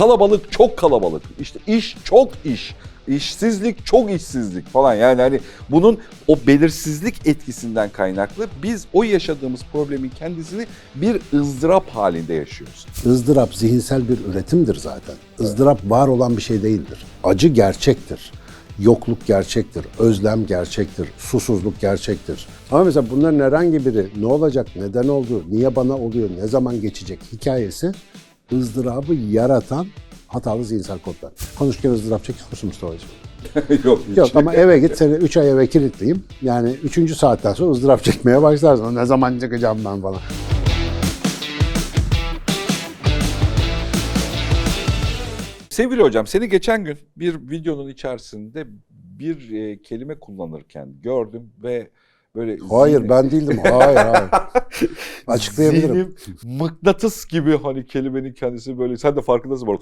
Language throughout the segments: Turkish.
Kalabalık çok kalabalık. İşte iş çok iş. İşsizlik çok işsizlik falan. Yani hani bunun o belirsizlik etkisinden kaynaklı biz o yaşadığımız problemin kendisini bir ızdırap halinde yaşıyoruz. ızdırap zihinsel bir üretimdir zaten. Izdırap var olan bir şey değildir. Acı gerçektir. Yokluk gerçektir, özlem gerçektir, susuzluk gerçektir. Ama mesela bunların herhangi biri ne olacak, neden oldu, niye bana oluyor, ne zaman geçecek hikayesi ızdırabı yaratan hatalı zihinsel kodlar. Konuşurken ızdırap çekiyor musun Mustafa'cığım? Yok hiç. Yok ama eve git seni 3 ay eve kilitleyeyim. Yani 3. saatten sonra ızdırap çekmeye başlarsın. Ne zaman çıkacağım ben falan. Sevgili hocam seni geçen gün bir videonun içerisinde bir e, kelime kullanırken gördüm ve böyle Hayır zihnim- ben değildim. Hayır hayır. Açıklayabilirim. Zihnim mıknatıs gibi hani kelimenin kendisi böyle sen de farkındasın böyle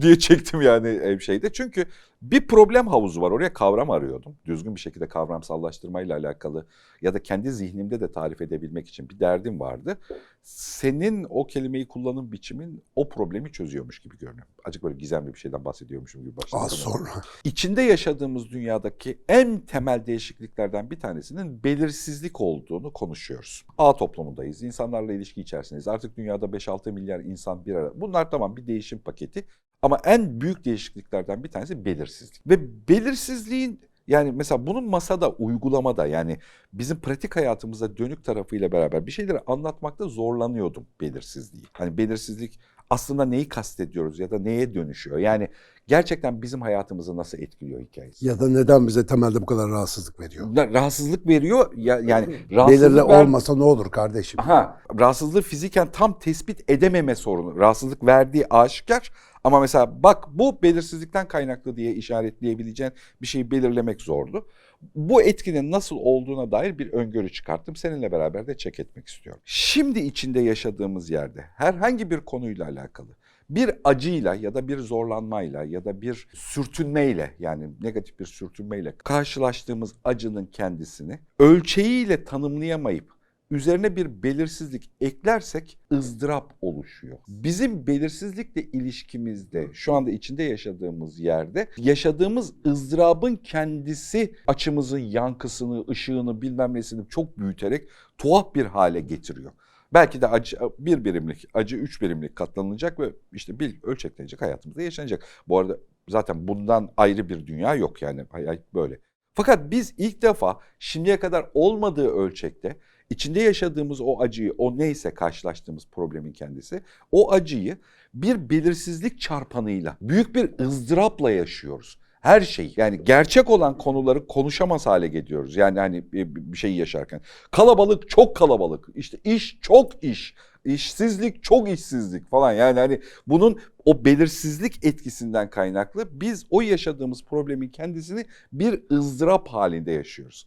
diye çektim yani ev şeyde. Çünkü bir problem havuzu var. Oraya kavram arıyordum. Düzgün bir şekilde kavramsallaştırmayla alakalı ya da kendi zihnimde de tarif edebilmek için bir derdim vardı. Senin o kelimeyi kullanım biçimin o problemi çözüyormuş gibi görünüyor. Acık böyle gizemli bir şeyden bahsediyormuşum gibi başladı. Az sonra. İçinde yaşadığımız dünyadaki en temel değişikliklerden bir tanesinin belirsizlik olduğunu konuşuyoruz. Ağ toplumundayız, insanlarla ilişki içerisindeyiz. Artık dünyada 5-6 milyar insan bir arada. Bunlar tamam bir değişim paketi ama en büyük değişikliklerden bir tanesi belirsizlik. Ve belirsizliğin yani mesela bunun masada, uygulamada yani bizim pratik hayatımıza dönük tarafıyla beraber bir şeyleri anlatmakta zorlanıyordum belirsizliği. Hani belirsizlik aslında neyi kastediyoruz ya da neye dönüşüyor? Yani gerçekten bizim hayatımızı nasıl etkiliyor hikayesi? Ya da neden bize temelde bu kadar rahatsızlık veriyor? Rahatsızlık veriyor ya yani rahatsızlık Belirli ver- olmasa ne olur kardeşim? Ha, rahatsızlığı fiziken tam tespit edememe sorunu. Rahatsızlık verdiği aşikar ama mesela bak bu belirsizlikten kaynaklı diye işaretleyebileceğin bir şeyi belirlemek zordu. Bu etkinin nasıl olduğuna dair bir öngörü çıkarttım. Seninle beraber de çek etmek istiyorum. Şimdi içinde yaşadığımız yerde herhangi bir konuyla alakalı bir acıyla ya da bir zorlanmayla ya da bir sürtünmeyle yani negatif bir sürtünmeyle karşılaştığımız acının kendisini ölçeğiyle tanımlayamayıp üzerine bir belirsizlik eklersek ızdırap oluşuyor. Bizim belirsizlikle ilişkimizde şu anda içinde yaşadığımız yerde yaşadığımız ızdırabın kendisi açımızın yankısını, ışığını bilmem nesini çok büyüterek tuhaf bir hale getiriyor. Belki de acı bir birimlik, acı üç birimlik katlanılacak ve işte bil ölçeklenecek hayatımızda yaşanacak. Bu arada zaten bundan ayrı bir dünya yok yani hayat böyle. Fakat biz ilk defa şimdiye kadar olmadığı ölçekte içinde yaşadığımız o acıyı, o neyse karşılaştığımız problemin kendisi, o acıyı bir belirsizlik çarpanıyla, büyük bir ızdırapla yaşıyoruz. Her şeyi yani gerçek olan konuları konuşamaz hale geliyoruz. Yani hani bir şey yaşarken. Kalabalık çok kalabalık. İşte iş çok iş. işsizlik çok işsizlik falan. Yani hani bunun o belirsizlik etkisinden kaynaklı biz o yaşadığımız problemin kendisini bir ızdırap halinde yaşıyoruz.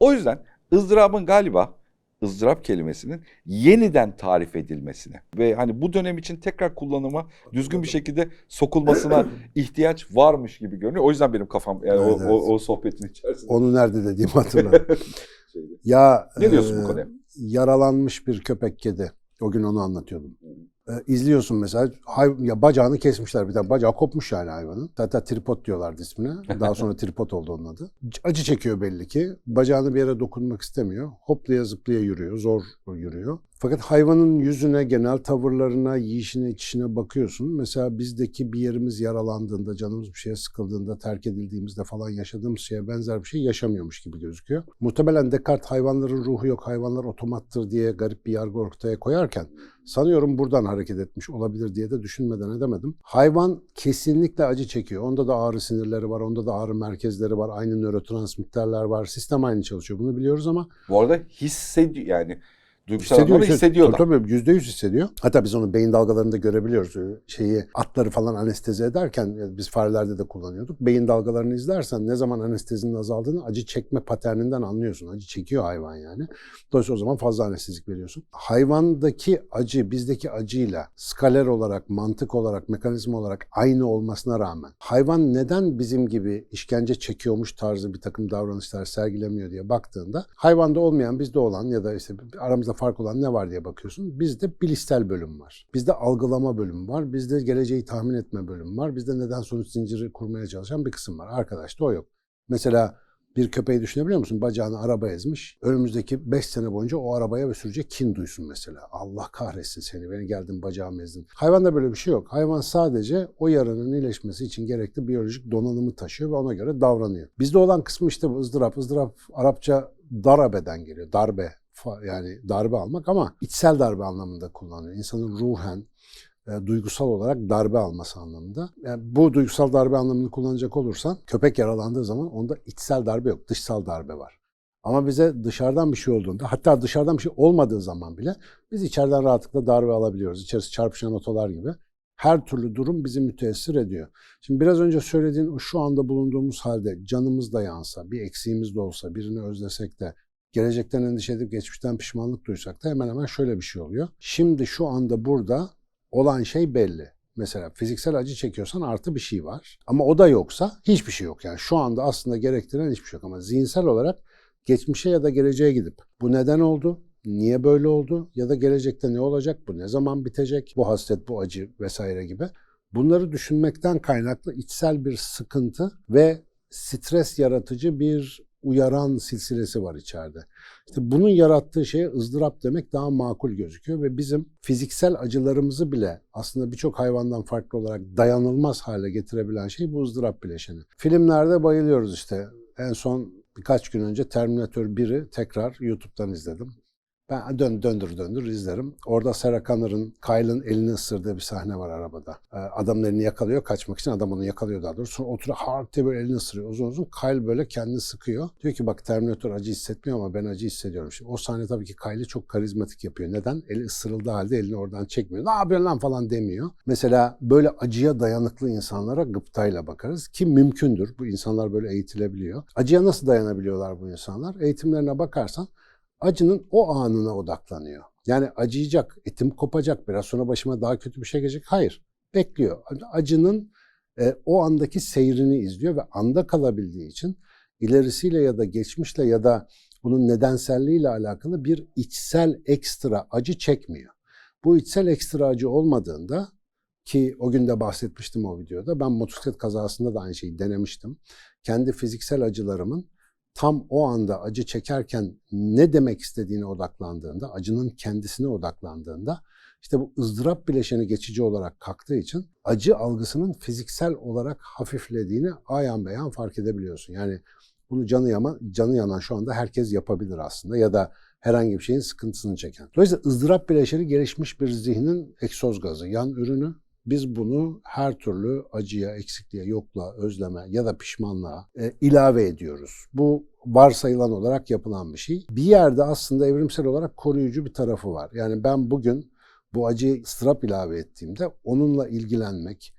O yüzden ızdırabın galiba ızdırap kelimesinin yeniden tarif edilmesine ve hani bu dönem için tekrar kullanıma düzgün bir şekilde sokulmasına ihtiyaç varmış gibi görünüyor. O yüzden benim kafam yani Evet, o, evet. o, o sohbetin içerisinde. Onu nerede dediğimi hatırla. ya Ne diyorsun bu e, konuya? Yaralanmış bir köpek kedi. O gün onu anlatıyordum. E, izliyorsun mesela hay, ya bacağını kesmişler bir tane bacağı kopmuş yani hayvanın. Hatta tripod diyorlardı ismine. Daha sonra tripod oldu onun adı. Acı çekiyor belli ki. Bacağını bir yere dokunmak istemiyor. Hoplaya zıplaya yürüyor. Zor yürüyor. Fakat hayvanın yüzüne, genel tavırlarına, yiyişine, içişine bakıyorsun. Mesela bizdeki bir yerimiz yaralandığında, canımız bir şeye sıkıldığında, terk edildiğimizde falan yaşadığımız şeye benzer bir şey yaşamıyormuş gibi gözüküyor. Muhtemelen Descartes hayvanların ruhu yok, hayvanlar otomattır diye garip bir yargı ortaya koyarken sanıyorum buradan hareket etmiş olabilir diye de düşünmeden edemedim. Hayvan kesinlikle acı çekiyor. Onda da ağrı sinirleri var, onda da ağrı merkezleri var, aynı nörotransmitterler var. Sistem aynı çalışıyor. Bunu biliyoruz ama Bu arada hissediyor yani duygusal Hissediyor, anlamda hissediyor da. Tabii yüzde yüz hissediyor. Hatta biz onu beyin dalgalarında görebiliyoruz. Şeyi atları falan anestezi ederken e, biz farelerde de kullanıyorduk. Beyin dalgalarını izlersen ne zaman anestezinin azaldığını acı çekme paterninden anlıyorsun. Acı çekiyor hayvan yani. Dolayısıyla o zaman fazla anestezik veriyorsun. Hayvandaki acı bizdeki acıyla skaler olarak, mantık olarak, mekanizma olarak aynı olmasına rağmen hayvan neden bizim gibi işkence çekiyormuş tarzı bir takım davranışlar sergilemiyor diye baktığında hayvanda olmayan bizde olan ya da işte aramızda fark olan ne var diye bakıyorsun. Bizde bilişsel bölüm var. Bizde algılama bölümü var. Bizde geleceği tahmin etme bölümü var. Bizde neden sonuç zinciri kurmaya çalışan bir kısım var. Arkadaşta o yok. Mesela bir köpeği düşünebiliyor musun? Bacağını araba ezmiş. Önümüzdeki 5 sene boyunca o arabaya ve sürücüye kin duysun mesela. Allah kahretsin seni. Beni geldin bacağımı ezdin. Hayvanda böyle bir şey yok. Hayvan sadece o yaranın iyileşmesi için gerekli biyolojik donanımı taşıyor ve ona göre davranıyor. Bizde olan kısmı işte bu ızdırap. ızdırap Arapça darabeden geliyor. Darbe yani darbe almak ama içsel darbe anlamında kullanılıyor. İnsanın ruhen, e, duygusal olarak darbe alması anlamında. Yani bu duygusal darbe anlamını kullanacak olursan köpek yaralandığı zaman onda içsel darbe yok, dışsal darbe var. Ama bize dışarıdan bir şey olduğunda, hatta dışarıdan bir şey olmadığı zaman bile biz içeriden rahatlıkla darbe alabiliyoruz. İçerisi çarpışan otolar gibi. Her türlü durum bizi müteessir ediyor. Şimdi biraz önce söylediğin o şu anda bulunduğumuz halde canımız da yansa, bir eksiğimiz de olsa, birini özlesek de, gelecekten endişe edip geçmişten pişmanlık duysak da hemen hemen şöyle bir şey oluyor. Şimdi şu anda burada olan şey belli. Mesela fiziksel acı çekiyorsan artı bir şey var. Ama o da yoksa hiçbir şey yok. Yani şu anda aslında gerektiren hiçbir şey yok. Ama zihinsel olarak geçmişe ya da geleceğe gidip bu neden oldu? Niye böyle oldu? Ya da gelecekte ne olacak? Bu ne zaman bitecek? Bu hasret, bu acı vesaire gibi. Bunları düşünmekten kaynaklı içsel bir sıkıntı ve stres yaratıcı bir uyaran silsilesi var içeride. İşte bunun yarattığı şeye ızdırap demek daha makul gözüküyor ve bizim fiziksel acılarımızı bile aslında birçok hayvandan farklı olarak dayanılmaz hale getirebilen şey bu ızdırap bileşeni. Filmlerde bayılıyoruz işte. En son birkaç gün önce Terminator 1'i tekrar YouTube'dan izledim. Ben dön, döndür döndür izlerim. Orada Sarah Connor'ın Kyle'ın elini ısırdığı bir sahne var arabada. Ee, adamın elini yakalıyor kaçmak için. Adam onu yakalıyor daha doğrusu. Sonra oturuyor hard diye böyle elini ısırıyor. Uzun uzun Kyle böyle kendini sıkıyor. Diyor ki bak Terminator acı hissetmiyor ama ben acı hissediyorum. Şimdi o sahne tabii ki Kyle'i çok karizmatik yapıyor. Neden? Eli ısırıldığı halde elini oradan çekmiyor. Ne yapıyorsun lan falan demiyor. Mesela böyle acıya dayanıklı insanlara gıptayla bakarız ki mümkündür. Bu insanlar böyle eğitilebiliyor. Acıya nasıl dayanabiliyorlar bu insanlar? Eğitimlerine bakarsan acının o anına odaklanıyor. Yani acıyacak, etim kopacak, biraz sonra başıma daha kötü bir şey gelecek. Hayır, bekliyor. Acının e, o andaki seyrini izliyor ve anda kalabildiği için ilerisiyle ya da geçmişle ya da bunun nedenselliğiyle alakalı bir içsel ekstra acı çekmiyor. Bu içsel ekstra acı olmadığında ki o gün de bahsetmiştim o videoda. Ben motosiklet kazasında da aynı şeyi denemiştim. Kendi fiziksel acılarımın tam o anda acı çekerken ne demek istediğine odaklandığında, acının kendisine odaklandığında işte bu ızdırap bileşeni geçici olarak kalktığı için acı algısının fiziksel olarak hafiflediğini ayan beyan fark edebiliyorsun. Yani bunu canı yanan, canı yanan şu anda herkes yapabilir aslında ya da herhangi bir şeyin sıkıntısını çeken. Dolayısıyla ızdırap bileşeni gelişmiş bir zihnin egzoz gazı, yan ürünü. Biz bunu her türlü acıya, eksikliğe, yokluğa, özleme ya da pişmanlığa e, ilave ediyoruz. Bu varsayılan olarak yapılan bir şey. Bir yerde aslında evrimsel olarak koruyucu bir tarafı var. Yani ben bugün bu acıyı ıstırap ilave ettiğimde onunla ilgilenmek,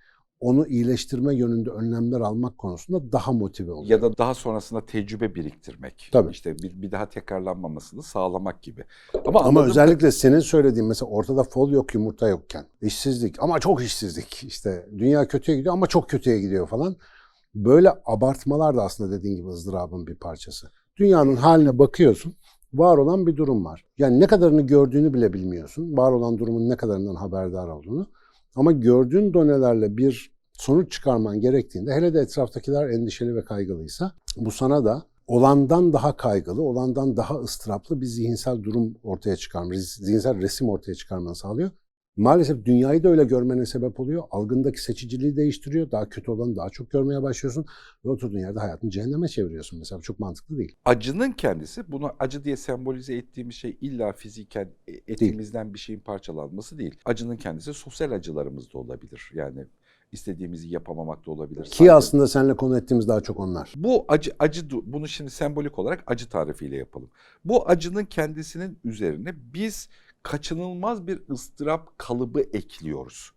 onu iyileştirme yönünde önlemler almak konusunda daha motive oluyorum. Ya da daha sonrasında tecrübe biriktirmek. Tabii. İşte bir, bir daha tekrarlanmamasını sağlamak gibi. Ama, Ama özellikle senin söylediğin mesela ortada fol yok yumurta yokken işsizlik ama çok işsizlik işte dünya kötüye gidiyor ama çok kötüye gidiyor falan. Böyle abartmalar da aslında dediğin gibi ızdırabın bir parçası. Dünyanın haline bakıyorsun var olan bir durum var. Yani ne kadarını gördüğünü bile bilmiyorsun. Var olan durumun ne kadarından haberdar olduğunu. Ama gördüğün donelerle bir sonuç çıkarman gerektiğinde hele de etraftakiler endişeli ve kaygılıysa bu sana da olandan daha kaygılı, olandan daha ıstıraplı bir zihinsel durum ortaya çıkarmanı, zihinsel resim ortaya çıkarmanı sağlıyor. Maalesef dünyayı da öyle görmene sebep oluyor. Algındaki seçiciliği değiştiriyor. Daha kötü olanı daha çok görmeye başlıyorsun. Ve oturduğun yerde hayatını cehenneme çeviriyorsun mesela. Çok mantıklı değil. acının kendisi bunu acı diye sembolize ettiğimiz şey illa fiziken e, etimizden bir şeyin parçalanması değil. Acının kendisi sosyal acılarımız da olabilir. Yani istediğimizi yapamamak da olabilir. Ki Saygı- aslında seninle konu ettiğimiz daha çok onlar. Bu acı acı bunu şimdi sembolik olarak acı tarifiyle yapalım. Bu acının kendisinin üzerine biz kaçınılmaz bir ıstırap kalıbı ekliyoruz.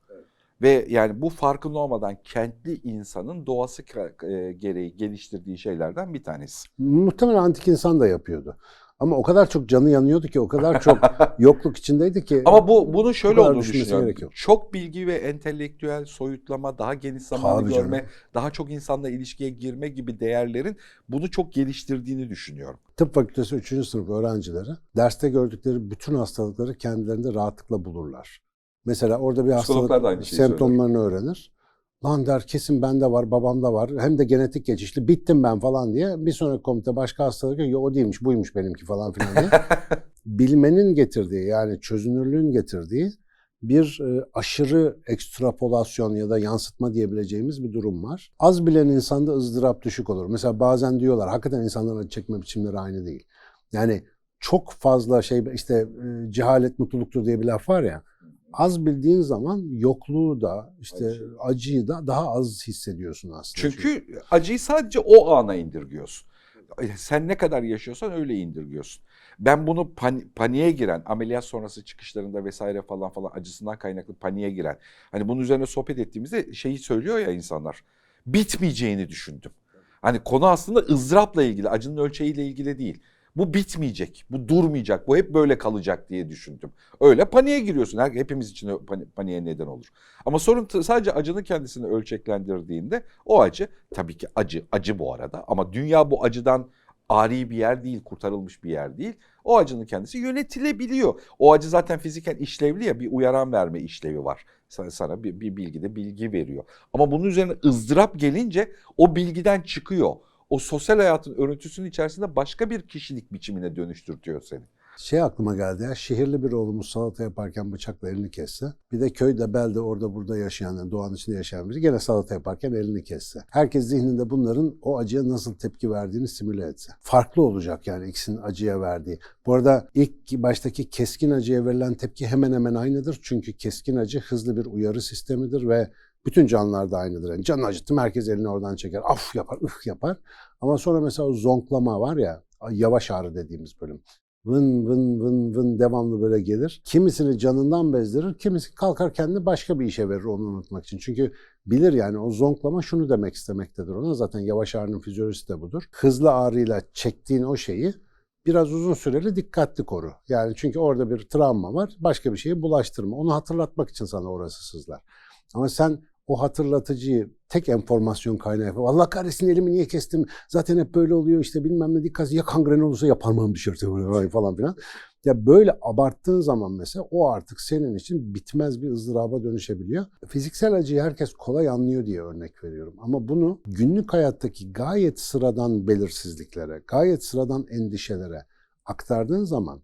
Ve yani bu farkında olmadan kentli insanın doğası e, gereği geliştirdiği şeylerden bir tanesi. Muhtemelen antik insan da yapıyordu. Ama o kadar çok canı yanıyordu ki, o kadar çok yokluk içindeydi ki. Ama bu bunun şöyle olduğunu düşünüyorum. gerek yok. Çok bilgi ve entelektüel soyutlama, daha geniş zamanı Tabii görme, canım. daha çok insanla ilişkiye girme gibi değerlerin bunu çok geliştirdiğini düşünüyorum. Tıp fakültesi 3. sınıf öğrencileri derste gördükleri bütün hastalıkları kendilerinde rahatlıkla bulurlar. Mesela orada bir hastalık semptomlarını öğrenir. Lan der kesin bende var, babamda var. Hem de genetik geçişli. Bittim ben falan diye. Bir sonraki komite başka hastalık yok. O değilmiş, buymuş benimki falan filan diye. Bilmenin getirdiği yani çözünürlüğün getirdiği bir e, aşırı ekstrapolasyon ya da yansıtma diyebileceğimiz bir durum var. Az bilen insanda ızdırap düşük olur. Mesela bazen diyorlar hakikaten insanların acı çekme biçimleri aynı değil. Yani çok fazla şey işte e, cehalet mutluluktur diye bir laf var ya. Az bildiğin zaman yokluğu da işte Acı. acıyı da daha az hissediyorsun aslında. Çünkü acıyı sadece o ana indirgiyorsun. Sen ne kadar yaşıyorsan öyle indirgiyorsun. Ben bunu pani- paniğe giren, ameliyat sonrası çıkışlarında vesaire falan falan acısından kaynaklı paniğe giren. Hani bunun üzerine sohbet ettiğimizde şeyi söylüyor ya insanlar. Bitmeyeceğini düşündüm. Hani konu aslında ızdırapla ilgili, acının ölçeğiyle ilgili değil. Bu bitmeyecek, bu durmayacak, bu hep böyle kalacak diye düşündüm. Öyle paniğe giriyorsun. Her, hepimiz için paniğe neden olur. Ama sorun sadece acının kendisini ölçeklendirdiğinde o acı tabii ki acı, acı bu arada ama dünya bu acıdan ari bir yer değil, kurtarılmış bir yer değil. O acının kendisi yönetilebiliyor. O acı zaten fiziken işlevli ya bir uyaran verme işlevi var. Sana, sana bir, bir bilgide bilgi veriyor. Ama bunun üzerine ızdırap gelince o bilgiden çıkıyor. O sosyal hayatın örüntüsünün içerisinde başka bir kişilik biçimine dönüştürtüyor seni. Şey aklıma geldi ya şehirli bir oğlumuz salata yaparken bıçakla elini kesse. Bir de köyde belde orada burada yaşayan yani doğanın içinde yaşayan biri gene salata yaparken elini kesse. Herkes zihninde bunların o acıya nasıl tepki verdiğini simüle etse. Farklı olacak yani ikisinin acıya verdiği. Bu arada ilk baştaki keskin acıya verilen tepki hemen hemen aynıdır. Çünkü keskin acı hızlı bir uyarı sistemidir ve bütün canlılarda aynıdır. Yani canını acıttım herkes elini oradan çeker. Af yapar, ıh yapar. Ama sonra mesela o zonklama var ya yavaş ağrı dediğimiz bölüm vın vın vın vın devamlı böyle gelir. Kimisini canından bezdirir, kimisi kalkar kendini başka bir işe verir onu unutmak için. Çünkü bilir yani o zonklama şunu demek istemektedir ona. Zaten yavaş ağrının fizyolojisi de budur. Hızlı ağrıyla çektiğin o şeyi biraz uzun süreli dikkatli koru. Yani çünkü orada bir travma var. Başka bir şeyi bulaştırma. Onu hatırlatmak için sana orası sızlar. Ama sen o hatırlatıcıyı tek enformasyon kaynağı yapıp Allah kahretsin elimi niye kestim? Zaten hep böyle oluyor işte bilmem ne dikkat ya kangren olursa ya parmağım düşerse falan filan. Ya böyle abarttığın zaman mesela o artık senin için bitmez bir ızdıraba dönüşebiliyor. Fiziksel acıyı herkes kolay anlıyor diye örnek veriyorum. Ama bunu günlük hayattaki gayet sıradan belirsizliklere, gayet sıradan endişelere aktardığın zaman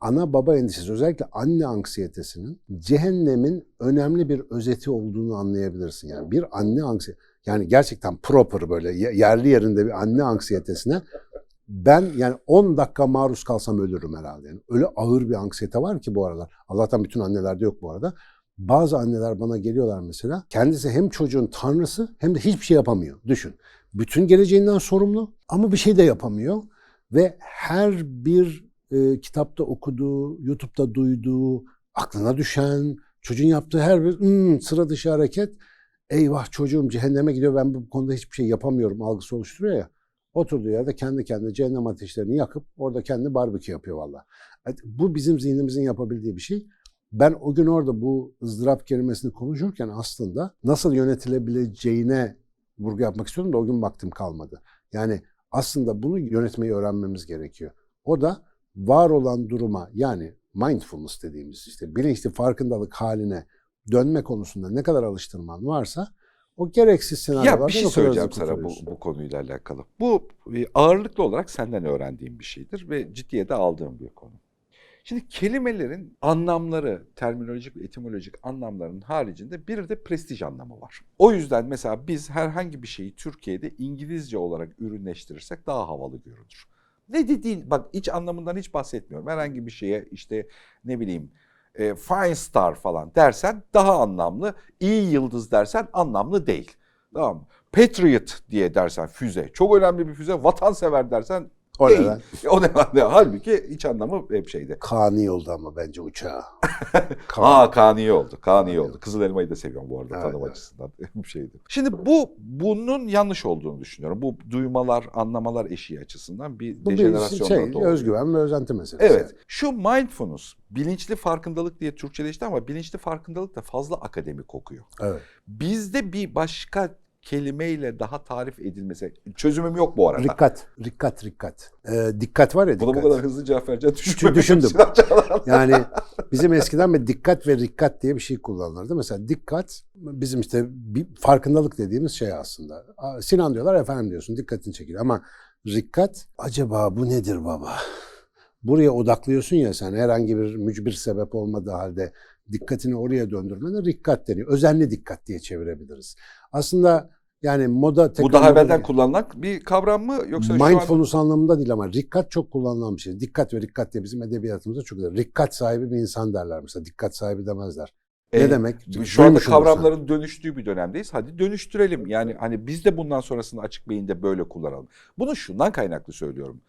ana baba endişesi özellikle anne anksiyetesinin cehennemin önemli bir özeti olduğunu anlayabilirsin. Yani bir anne anksiyete yani gerçekten proper böyle ye- yerli yerinde bir anne anksiyetesine ben yani 10 dakika maruz kalsam ölürüm herhalde. Yani öyle ağır bir anksiyete var ki bu aralar. Allah'tan bütün annelerde yok bu arada. Bazı anneler bana geliyorlar mesela. Kendisi hem çocuğun tanrısı hem de hiçbir şey yapamıyor. Düşün. Bütün geleceğinden sorumlu ama bir şey de yapamıyor. Ve her bir e, kitapta okuduğu, YouTube'da duyduğu, aklına düşen, çocuğun yaptığı her bir "Hmm, sıra dışı hareket eyvah çocuğum cehenneme gidiyor ben bu konuda hiçbir şey yapamıyorum algısı oluşturuyor ya. Oturduğu yerde kendi kendine cehennem ateşlerini yakıp orada kendi barbekü yapıyor valla. Evet, Bu bizim zihnimizin yapabildiği bir şey. Ben o gün orada bu ızdırap kelimesini konuşurken aslında nasıl yönetilebileceğine vurgu yapmak istiyordum da o gün vaktim kalmadı. Yani aslında bunu yönetmeyi öğrenmemiz gerekiyor. O da var olan duruma yani mindfulness dediğimiz işte bilinçli farkındalık haline dönme konusunda ne kadar alıştırman varsa o gereksiz senaryolardan Ya bir şey söyleyeceğim sana bu, bu konuyla alakalı. Bu e, ağırlıklı olarak senden öğrendiğim bir şeydir ve ciddiye de aldığım bir konu. Şimdi kelimelerin anlamları, terminolojik ve etimolojik anlamlarının haricinde bir de prestij anlamı var. O yüzden mesela biz herhangi bir şeyi Türkiye'de İngilizce olarak ürünleştirirsek daha havalı görünür. Ne dediğin, bak iç anlamından hiç bahsetmiyorum. Herhangi bir şeye işte ne bileyim e, fine star falan dersen daha anlamlı. İyi yıldız dersen anlamlı değil. Tamam mı? Patriot diye dersen füze. Çok önemli bir füze. Vatansever dersen O Değil. neden? O nedenle halbuki iç anlamı hep şeyde. Kani oldu ama bence uçağa. Aa Kaan iyi oldu. Kaan iyi oldu. Kızıl elmayı da seviyorum bu arada Evet, tanım evet. açısından bir şeydi. Şimdi bu bunun yanlış olduğunu düşünüyorum. Bu duymalar, anlamalar eşiği açısından bir Bu bir dejenerasyondan şey, doğuyor. özgüven ve özenti meselesi. Evet. Şu mindfulness, bilinçli farkındalık diye Türkçeleşti ama bilinçli farkındalık da fazla akademik kokuyor. Evet. Bizde bir başka kelimeyle daha tarif edilmesi, çözümüm yok bu arada. Dikkat, dikkat, dikkat. Ee, dikkat var ya Buna dikkat. bu kadar hızlı cevap vereceğini düşünmemiştim. düşündüm. Yani bizim eskiden bir dikkat ve dikkat diye bir şey kullanılırdı. Mesela dikkat bizim işte bir farkındalık dediğimiz şey aslında. Sinan diyorlar efendim diyorsun dikkatini çekiyor ama dikkat acaba bu nedir baba? Buraya odaklıyorsun ya sen herhangi bir mücbir sebep olmadığı halde dikkatini oraya döndürmene dikkat deniyor. Özenli dikkat diye çevirebiliriz. Aslında yani moda Bu daha evvelden kullanılan bir kavram mı yoksa şu an... Mindfulness anlamında değil ama dikkat çok kullanılan bir şey. Dikkat ve dikkat diye bizim edebiyatımızda çok güzel. Dikkat sahibi bir insan derler mesela. Dikkat sahibi demezler. E, ne demek? Şu anda Duymuşsundur sen. kavramların dönüştüğü bir dönemdeyiz. Hadi dönüştürelim. Yani hani biz de bundan sonrasını açık beyinde böyle kullanalım. Bunu şundan kaynaklı söylüyorum.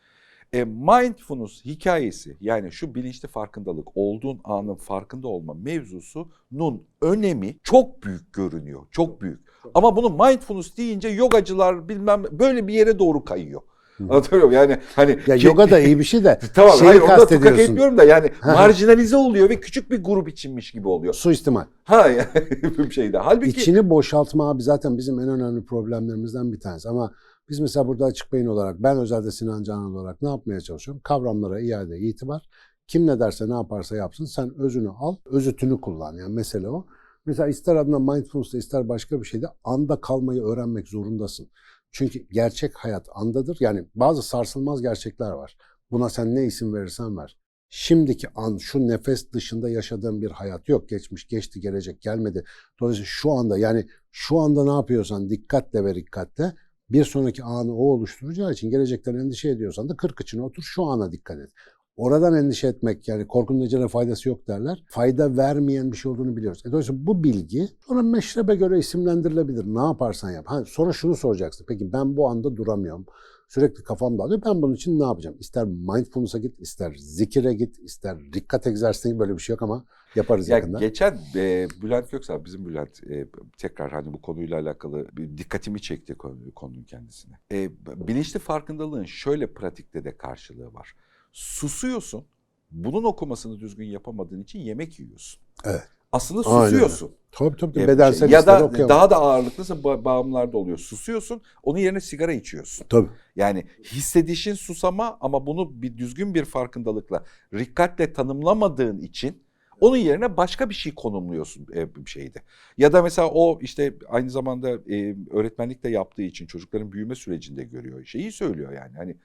E, mindfulness hikayesi yani şu bilinçli farkındalık olduğun anın farkında olma mevzusunun önemi çok büyük görünüyor. Çok büyük. Ama bunu mindfulness deyince yogacılar bilmem böyle bir yere doğru kayıyor. Anlatabiliyor muyum? Yani hani Ya ki- yoga da iyi bir şey de Tamam şeyi hayır onu da etmiyorum da yani marjinalize oluyor ve küçük bir grup içinmiş gibi oluyor. Suistimal. Ha yani bir şeyde. Halbuki İçini boşaltma abi zaten bizim en önemli problemlerimizden bir tanesi. Ama biz mesela burada açık beyin olarak ben özellikle Sinan Canan olarak ne yapmaya çalışıyorum? Kavramlara iade itibar. Kim ne derse ne yaparsa yapsın sen özünü al, özütünü kullan. Yani mesele o. Mesela ister adına mindfulness'ta ister başka bir şeyde anda kalmayı öğrenmek zorundasın. Çünkü gerçek hayat andadır. Yani bazı sarsılmaz gerçekler var. Buna sen ne isim verirsen ver. Şimdiki an, şu nefes dışında yaşadığın bir hayat yok. Geçmiş, geçti, gelecek, gelmedi. Dolayısıyla şu anda yani şu anda ne yapıyorsan dikkatle ve dikkatle bir sonraki anı o oluşturacağı için gelecekten endişe ediyorsan da kırk içine otur şu ana dikkat et. Oradan endişe etmek yani korkunun necele faydası yok derler. Fayda vermeyen bir şey olduğunu biliyoruz. E dolayısıyla bu bilgi sonra meşrebe göre isimlendirilebilir. Ne yaparsan yap. Ha, sonra şunu soracaksın. Peki ben bu anda duramıyorum. Sürekli kafam dağılıyor. Ben bunun için ne yapacağım? İster mindfulness'a git, ister zikire git, ister dikkat egzersizine böyle bir şey yok ama yaparız ya yakında. geçen e, Bülent Köksal bizim Bülent e, tekrar hani bu konuyla alakalı bir dikkatimi çekti konu, konunun kendisine. E, bilinçli farkındalığın şöyle pratikte de karşılığı var. Susuyorsun. Bunun okumasını düzgün yapamadığın için yemek yiyorsun. Evet. Aslında Aynen. susuyorsun. Tabii tabii. E, Bedensel ya da okuyamam. daha da ağırlıklısı ba- bağımlılarda oluyor. Susuyorsun. Onun yerine sigara içiyorsun. Tabii. Yani hissedişin susama ama bunu bir düzgün bir farkındalıkla, rikkatle tanımlamadığın için onun yerine başka bir şey konumluyorsun e, şeyde. Ya da mesela o işte aynı zamanda e, öğretmenlik de yaptığı için çocukların büyüme sürecinde görüyor. Şeyi söylüyor yani hani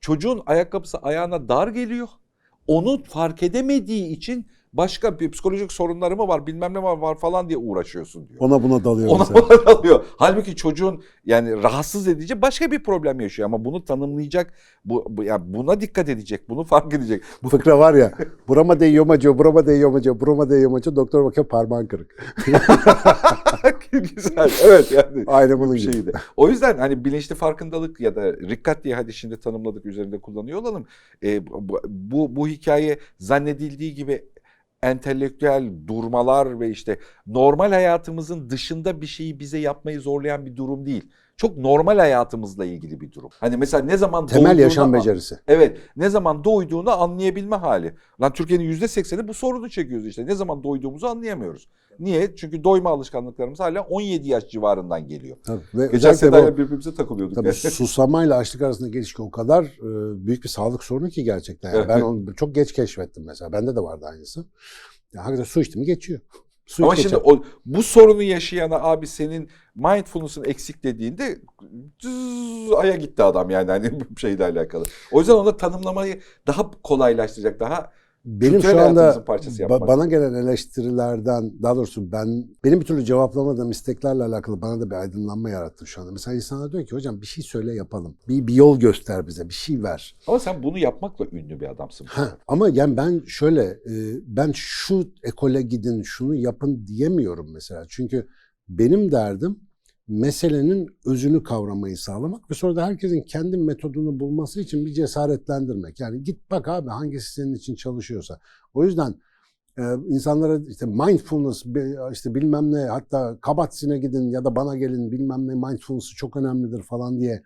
çocuğun ayakkabısı ayağına dar geliyor. Onu fark edemediği için başka bir psikolojik sorunları mı var bilmem ne var, var falan diye uğraşıyorsun diyor. Ona buna dalıyor Ona mesela. ona alıyor. Halbuki çocuğun yani rahatsız edici başka bir problem yaşıyor ama bunu tanımlayacak, bu, bu yani buna dikkat edecek, bunu fark edecek. Bu Fıkra var ya. Burama değiyor acıyor, burama değiyor acıyor, burama değiyor acıyor. Doktor bakıyor parmağın kırık. güzel. Evet yani. Aynı bunun bir gibi. şeydi. O yüzden hani bilinçli farkındalık ya da rikkat diye hadi şimdi tanımladık üzerinde kullanıyor olalım. Ee, bu, bu, bu hikaye zannedildiği gibi entelektüel durmalar ve işte normal hayatımızın dışında bir şeyi bize yapmayı zorlayan bir durum değil. Çok normal hayatımızla ilgili bir durum. Hani mesela ne zaman Temel doğduğunu yaşam becerisi. Evet. Ne zaman doyduğunu anlayabilme hali. Lan Türkiye'nin yüzde sekseni bu sorunu çekiyoruz işte. Ne zaman doyduğumuzu anlayamıyoruz. Niye? Çünkü doyma alışkanlıklarımız hala 17 yaş civarından geliyor. Tabii. Ve Geçen bu, birbirimize takılıyorduk. tabii yani. susamayla açlık arasındaki ilişki o kadar e, büyük bir sağlık sorunu ki gerçekten. Yani Evet. ben onu çok geç keşfettim mesela. Bende de vardı aynısı. Ya hakikaten su içti mi geçiyor. Su Ama şimdi o, bu sorunu yaşayana abi senin mindfulness'ın eksik dediğinde cız, aya gitti adam yani hani şeyle alakalı. O yüzden onu tanımlamayı daha kolaylaştıracak, daha Benim kültürel şu anda parçası yapmak. bana gelen eleştirilerden daha doğrusu ben benim bir türlü cevaplamadığım isteklerle alakalı bana da bir aydınlanma yarattı şu anda. Mesela insanlar diyor ki hocam bir şey söyle yapalım. Bir, bir yol göster bize, bir şey ver. Ama sen bunu yapmakla ünlü bir adamsın. Ha, ama yani ben şöyle e, ben şu ekole gidin şunu yapın diyemiyorum mesela. Çünkü benim derdim meselenin özünü kavramayı sağlamak ve sonra da herkesin kendi metodunu bulması için bir cesaretlendirmek. Yani git bak abi hangisi senin için çalışıyorsa. O yüzden e, insanlara işte mindfulness işte bilmem ne hatta Kabat-Zinn'e gidin ya da bana gelin bilmem ne mindfulness çok önemlidir falan diye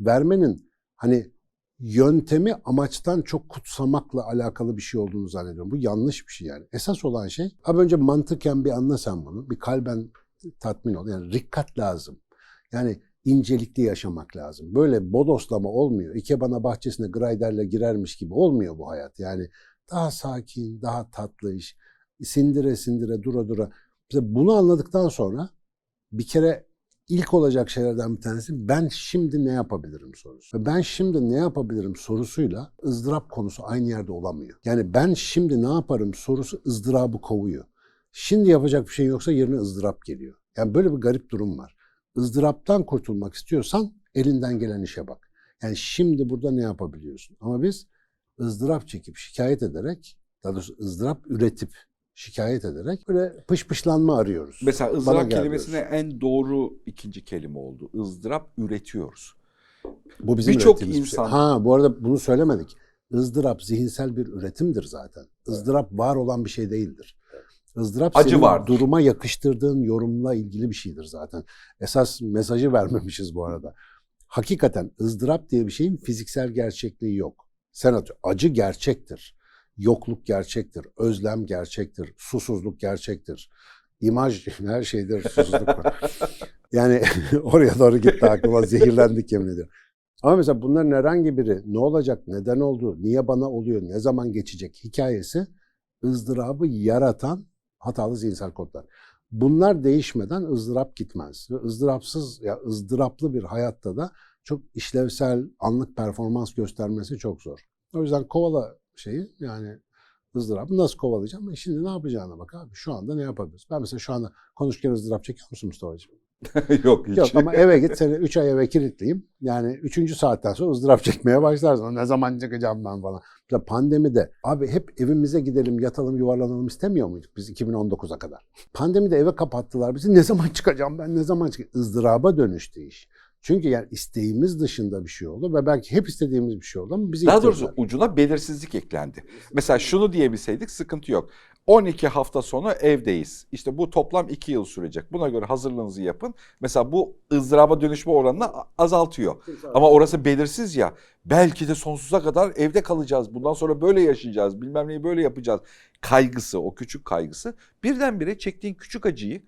vermenin hani yöntemi amaçtan çok kutsamakla alakalı bir şey olduğunu zannediyorum. Bu yanlış bir şey yani. Esas olan şey abi önce mantıken bir anla sen bunu. Bir kalben tatmin ol. Yani rikkat lazım. Yani incelikli yaşamak lazım. Böyle bodoslama olmuyor. İkebana bahçesine grayderle girermiş gibi olmuyor bu hayat. Yani daha sakin, daha tatlı iş. Sindire sindire, dura dura. Mesela bunu anladıktan sonra bir kere ilk olacak şeylerden bir tanesi ben şimdi ne yapabilirim sorusu. Ben şimdi ne yapabilirim sorusuyla ızdırap konusu aynı yerde olamıyor. Yani ben şimdi ne yaparım sorusu ızdırabı kovuyor. Şimdi yapacak bir şey yoksa yerine ızdırap geliyor. Yani böyle bir garip durum var. ızdıraptan kurtulmak istiyorsan elinden gelen işe bak. Yani şimdi burada ne yapabiliyorsun? Ama biz ızdırap çekip şikayet ederek, daha doğrusu ızdırap üretip şikayet ederek böyle pışpışlanma arıyoruz. Mesela ızdırap kelimesine en doğru ikinci kelime oldu. ızdırap üretiyoruz. Bu bizim Birçok şey. insan- Ha bu arada bunu söylemedik. Izdırap zihinsel bir üretimdir zaten. Izdırap var olan bir şey değildir. Izdırap Acı senin vardır. duruma yakıştırdığın yorumla ilgili bir şeydir zaten. Esas mesajı vermemişiz bu arada. Hakikaten ızdırap diye bir şeyin fiziksel gerçekliği yok. Sen atıyor. Acı gerçektir. Yokluk gerçektir. Özlem gerçektir. Susuzluk gerçektir. İmaj her şeydir. Susuzluk var. Yani oraya doğru gitti aklıma. Zehirlendik yemin ediyorum. Ama mesela bunların herhangi biri ne olacak, neden oldu, niye bana oluyor, ne zaman geçecek hikayesi ızdırabı yaratan hatalı zihinsel kodlar. Bunlar değişmeden ızdırap gitmez. Ve ızdırapsız ya ızdıraplı bir hayatta da çok işlevsel anlık performans göstermesi çok zor. O yüzden kovala şeyi yani ızdırabı nasıl kovalayacağım? Şimdi ne yapacağına bak abi. Şu anda ne yapabiliriz? Ben mesela şu anda konuşurken ızdırap çekiyor musun Mustafa'cığım? Yok hiç. Yok ama eve git seni 3 ay eve kilitleyeyim. Yani 3. saatten sonra ızdırap çekmeye başlarsın. Ne zaman çıkacağım ben falan. Mesela pandemide abi hep evimize gidelim, yatalım, yuvarlanalım istemiyor muyduk biz 2019'a kadar? Pandemide eve kapattılar bizi. Ne zaman çıkacağım ben, ne zaman çıkacağım? Izdıraba dönüştü iş. Çünkü yani isteğimiz dışında bir şey oldu ve belki hep istediğimiz bir şey oldu ama bizi Daha doğrusu ucuna belirsizlik eklendi. Mesela şunu diyebilseydik sıkıntı yok. 12 hafta sonra evdeyiz. İşte bu toplam 2 yıl sürecek. Buna göre hazırlığınızı yapın. Mesela bu ızdıraba dönüşme oranını azaltıyor. Ama orası belirsiz ya. Belki de sonsuza kadar evde kalacağız. Bundan sonra böyle yaşayacağız. Bilmem neyi böyle yapacağız. Kaygısı, o küçük kaygısı. Birdenbire çektiğin küçük acıyı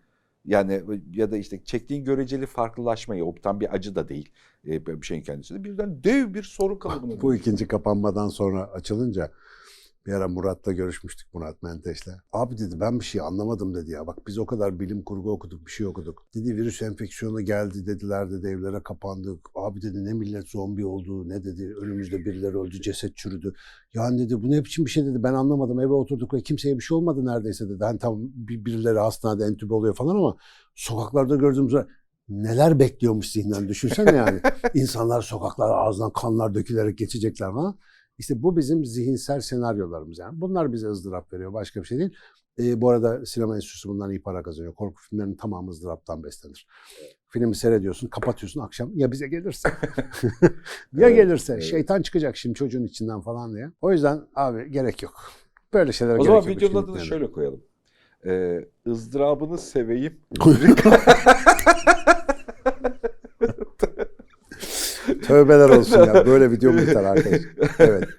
yani ya da işte çektiğin göreceli farklılaşmayı, o tam bir acı da değil e, bir şeyin kendisi de birden dev bir sorun kalıbına Bu ikinci kapanmadan sonra açılınca bir ara Murat'la görüşmüştük Murat Menteş'le. Abi dedi ben bir şey anlamadım dedi ya. Bak biz o kadar bilim kurgu okuduk bir şey okuduk. Dedi virüs enfeksiyonu geldi dediler dedi evlere kapandık. Abi dedi ne millet zombi oldu ne dedi önümüzde birileri öldü ceset çürüdü. Yani dedi bu ne biçim bir şey dedi ben anlamadım eve oturduk ve kimseye bir şey olmadı neredeyse dedi. Hani tam bir- birileri hastanede entübe oluyor falan ama sokaklarda gördüğümüz neler bekliyormuş zihnen düşünsene yani. İnsanlar sokaklara ağzından kanlar dökülerek geçecekler falan. İşte bu bizim zihinsel senaryolarımız yani. Bunlar bize ızdırap veriyor. Başka bir şey değil. Ee, bu arada sinema enstitüsü bundan iyi para kazanıyor. Korku filmlerinin tamamı ızdıraptan beslenir. Filmi seyrediyorsun, kapatıyorsun akşam. Ya bize gelirse. ya Evet, gelirse. evet. Şeytan çıkacak şimdi çocuğun içinden falan diye. O yüzden abi gerek yok. Böyle şeylere O gerek zaman yok. videonun adını şöyle koyalım. Ee, ızdırabını seveyim. Tövbeler olsun ya. Böyle video mu arkadaş? Evet.